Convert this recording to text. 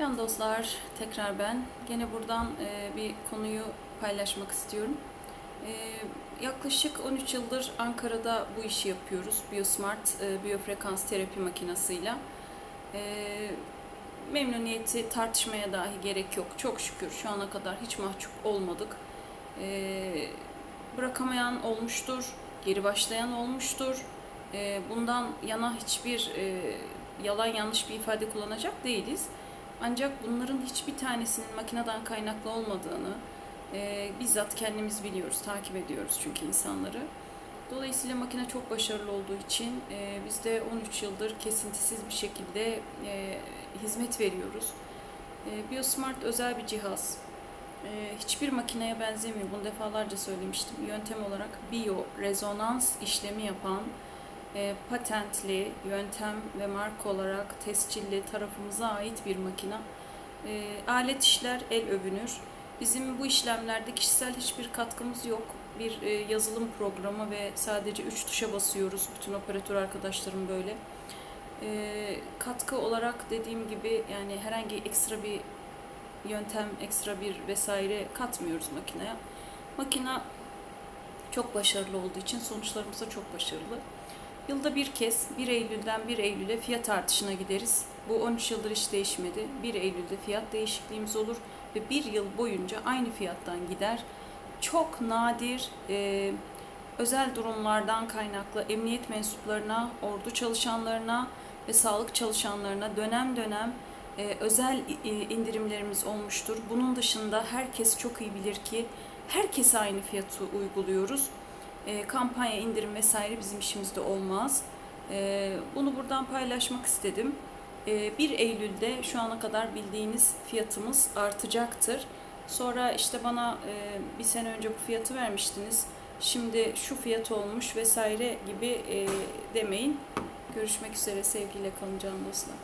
Can dostlar, tekrar ben. Gene buradan e, bir konuyu paylaşmak istiyorum. E, yaklaşık 13 yıldır Ankara'da bu işi yapıyoruz. Biosmart e, biyofrekans terapi makinasıyla. E, memnuniyeti tartışmaya dahi gerek yok. Çok şükür şu ana kadar hiç mahcup olmadık. E, bırakamayan olmuştur, geri başlayan olmuştur. E, bundan yana hiçbir e, yalan yanlış bir ifade kullanacak değiliz. Ancak bunların hiçbir tanesinin makineden kaynaklı olmadığını e, bizzat kendimiz biliyoruz, takip ediyoruz çünkü insanları. Dolayısıyla makine çok başarılı olduğu için e, biz de 13 yıldır kesintisiz bir şekilde e, hizmet veriyoruz. E, Biosmart özel bir cihaz. E, hiçbir makineye benzemiyor. Bunu defalarca söylemiştim. Yöntem olarak biyo rezonans işlemi yapan e, patentli yöntem ve marka olarak tescilli tarafımıza ait bir makina. E, alet işler el övünür. Bizim bu işlemlerde kişisel hiçbir katkımız yok. Bir e, yazılım programı ve sadece 3 tuşa basıyoruz. Bütün operatör arkadaşlarım böyle. E, katkı olarak dediğim gibi yani herhangi ekstra bir yöntem, ekstra bir vesaire katmıyoruz makineye. Makina çok başarılı olduğu için sonuçlarımız da çok başarılı. Yılda bir kez 1 Eylül'den 1 Eylül'e fiyat artışına gideriz. Bu 13 yıldır hiç değişmedi. 1 Eylül'de fiyat değişikliğimiz olur ve bir yıl boyunca aynı fiyattan gider. Çok nadir e, özel durumlardan kaynaklı emniyet mensuplarına, ordu çalışanlarına ve sağlık çalışanlarına dönem dönem e, özel e, indirimlerimiz olmuştur. Bunun dışında herkes çok iyi bilir ki herkese aynı fiyatı uyguluyoruz. E, kampanya indirim vesaire bizim işimizde olmaz. E, bunu buradan paylaşmak istedim. E, 1 Eylül'de şu ana kadar bildiğiniz fiyatımız artacaktır. Sonra işte bana e, bir sene önce bu fiyatı vermiştiniz. Şimdi şu fiyat olmuş vesaire gibi e, demeyin. Görüşmek üzere sevgiyle kalın can dostlar.